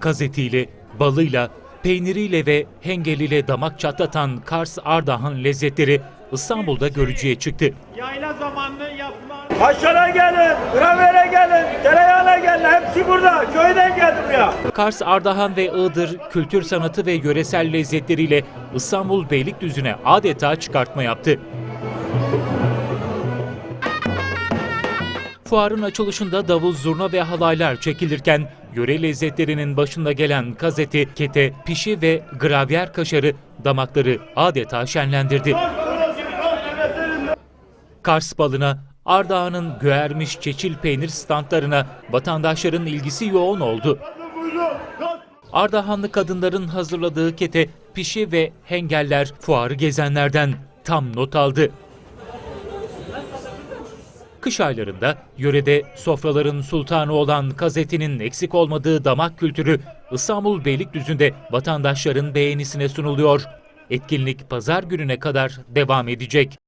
Kazetiyle, balıyla, peyniriyle ve hengeliyle damak çatlatan Kars Ardahan lezzetleri İstanbul'da görücüye çıktı. Yayla zamanlı yapılan Haşana gelin, gravere gelin, tereyağına gelin. Hepsi burada. Köyden geldim ya. Kars, Ardahan ve Iğdır kültür sanatı ve yöresel lezzetleriyle İstanbul Beylikdüzü'ne adeta çıkartma yaptı. Fuarın açılışında davul, zurna ve halaylar çekilirken yöre lezzetlerinin başında gelen kazeti, kete, pişi ve gravyer kaşarı damakları adeta şenlendirdi. Kars balına, Ardahan'ın göğermiş çeçil peynir standlarına vatandaşların ilgisi yoğun oldu. Ardahanlı kadınların hazırladığı kete, pişi ve hengeller fuarı gezenlerden tam not aldı. Kış aylarında yörede sofraların sultanı olan kazetinin eksik olmadığı damak kültürü İstanbul Beylikdüzü'nde vatandaşların beğenisine sunuluyor. Etkinlik pazar gününe kadar devam edecek.